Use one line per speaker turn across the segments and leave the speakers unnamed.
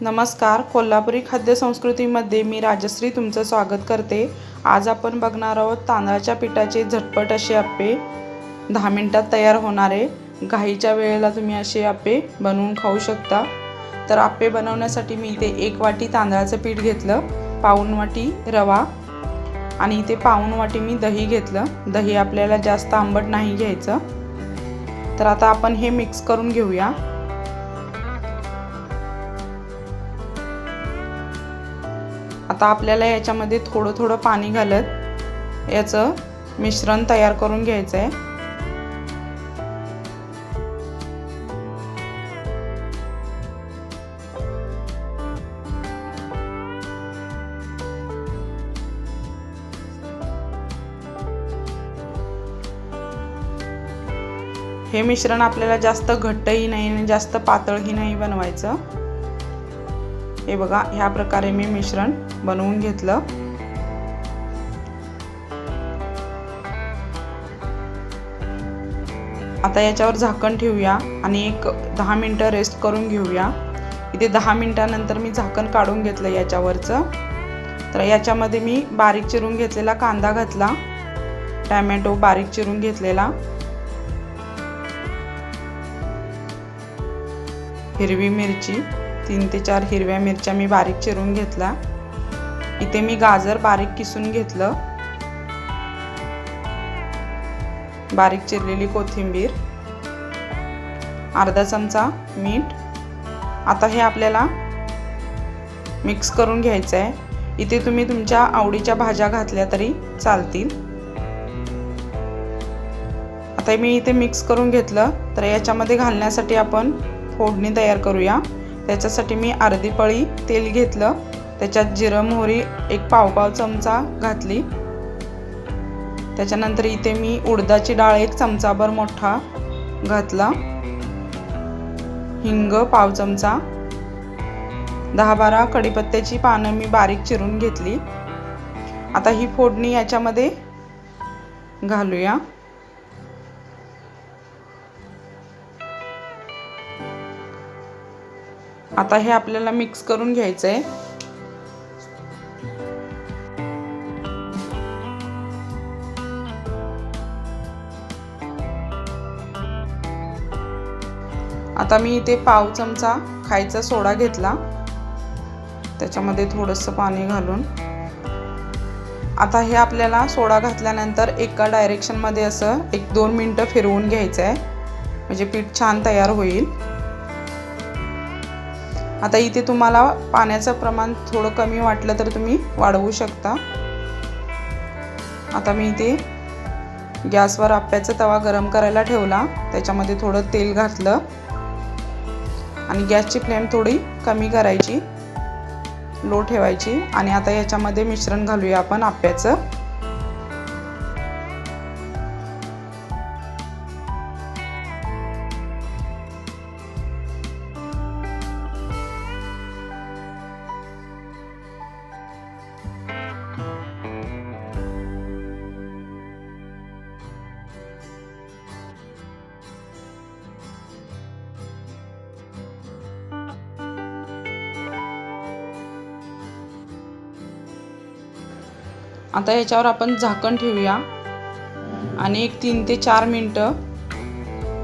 नमस्कार. कोल्हापुरी खाद्य संस्कृतीमध्ये मी राजश्री तुमचं स्वागत करते. आज आपण बघणार आहोत तांदळाच्या पिठाचे झटपट असे आप्पे दहा मिनटात तयार होणारे घाईच्या वेळेला तुम्ही असे आप्पे बनवून खाऊ शकता. तर आप्पे बनवण्यासाठी मी इथे एक वाटी तांदळाचं पीठ घेतलं पाऊन वाटी रवा आणि इथे पाऊन वाटी मी दही घेतलं. दही आपल्याला जास्त आंबट नाही घ्यायचं. तर आता आपण हे मिक्स करून घेऊया. आता आपल्याला याच्यामध्ये थोडं थोडं पाणी घालत याचं मिश्रण तयार करून घ्यायचं आहे हे मिश्रण आपल्याला जास्त घट्टही नाही आणि जास्त पातळही नाही बनवायचं. हे बघा ह्या प्रकारे मी मिश्रण बनवून घेतलं. आता याच्यावर झाकण ठेवूया आणि एक दहा मिनटं रेस्ट करून घेऊया. इथे दहा मिनटानंतर मी झाकण काढून घेतलं याच्यावरचं. तर याच्यामध्ये मी बारीक चिरून घेतलेला कांदा घातला. टॅमॅटो बारीक चिरून घेतलेला. हिरवी मिरची. तीन ते चार हिरव्या मिरच्या मी बारीक चिरून घेतला. इथे मी गाजर बारीक किसून घेतलं. बारीक चिरलेली कोथिंबीर. अर्धा चमचा मीठ. आता हे आपल्याला मिक्स करून घ्यायचं आहे इथे तुम्ही तुमच्या आवडीच्या भाज्या घातल्या तरी चालतील. आता मी इथे मिक्स करून घेतलं. तर याच्यामध्ये घालण्यासाठी आपण फोडणी तयार करूया. त्याच्यासाठी मी अर्धी पळी तेल घेतलं. त्याच्यात जिरं मोहरी एक पावपाव चमचा घातली. त्याच्यानंतर इथे मी उडदाची डाळ एक चमचाभर मोठा घातला. हिंग पाव चमचा. दहा बारा कढीपत्त्याची पानं मी बारीक चिरून घेतली. आता ही फोडणी याच्यामध्ये घालूया. आता हे आपल्याला मिक्स करून घ्यायचं आहे आता मी इथे पाव चमचा खायचा सोडा घेतला. त्याच्यामध्ये थोडंसं पाणी घालून. आता हे आपल्याला सोडा घातल्यानंतर एका डायरेक्शनमध्ये असं एक दोन मिनटं फिरवून घ्यायचं आहे म्हणजे पीठ छान तयार होईल. आता इथे तुम्हाला पाण्याचं प्रमाण थोडं कमी वाटलं तर तुम्ही वाढवू शकता. आता मी इथे गॅसवर आप्याचा तवा गरम करायला ठेवला. त्याच्यामध्ये थोडं तेल घातलं. आणि गॅसची फ्लेम थोडी कमी करायची. लो ठेवायची. आणि आता याच्यामध्ये मिश्रण घालूया आपण आप्याचं. आता याच्यावर आपण झाकण ठेवूया. आणि एक तीन ते चार मिनटं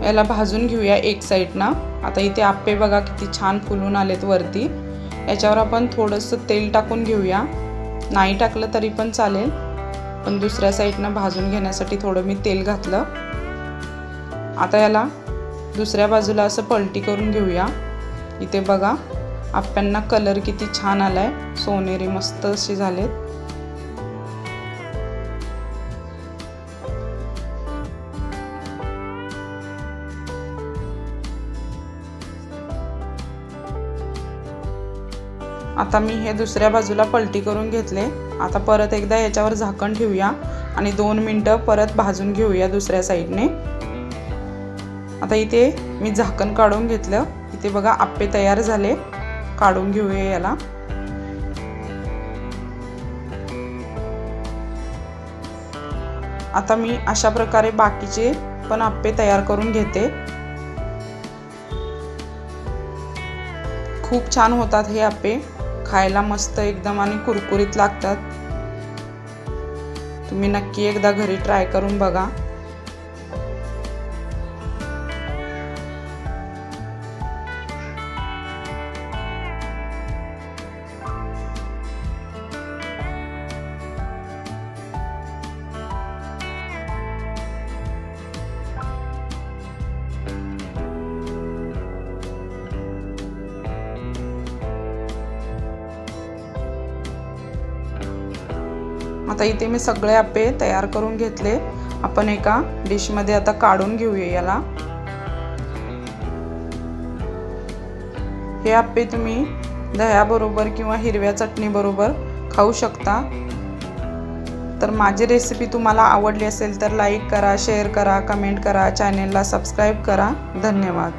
याला भाजून घेऊया एक साईडनं. आता इथे आप्पे बघा किती छान फुलून आलेत वरती. याच्यावर आपण थोडंसं तेल टाकून घेऊया. नाही टाकलं तरी पण चालेल. पण दुसऱ्या साईडनं भाजून घेण्यासाठी थोडं मी तेल घातलं. आता याला दुसऱ्या बाजूला असं पलटी करून घेऊया. इथे बघा आप्यांना कलर किती छान आला आहे सोनेरी मस्त असे झालेत. आता मी हे दुसऱ्या बाजूला पलटी करून घेतले. आता परत एकदा याच्यावर झाकण ठेवूया आणि दोन मिनटं परत भाजून घेऊया दुसऱ्या साईडने. आता इथे मी झाकण काढून घेतलं. इथे बघा आप्पे तयार झाले. काढून घेऊया याला. आता मी अशा प्रकारे बाकीचे पण आप्पे तयार करून घेते. खूप छान होतात हे आप्पे. खायला मस्त एकदम आणि कुरकुरीत लागतात. तुम्ही नक्की एकदा घरी ट्राय करून बघा. आता इथे मी सगळे आप्पे तयार करून घेतले. आपण एका डिशमध्ये आता काढून घेऊया याला. हे आप्पे तुम्ही दह्याबरोबर किंवा हिरव्या चटणीबरोबर खाऊ शकता. तर माझी रेसिपी तुम्हाला आवडली असेल तर लाईक करा शेअर करा कमेंट करा चॅनेलला सबस्क्राईब करा. धन्यवाद.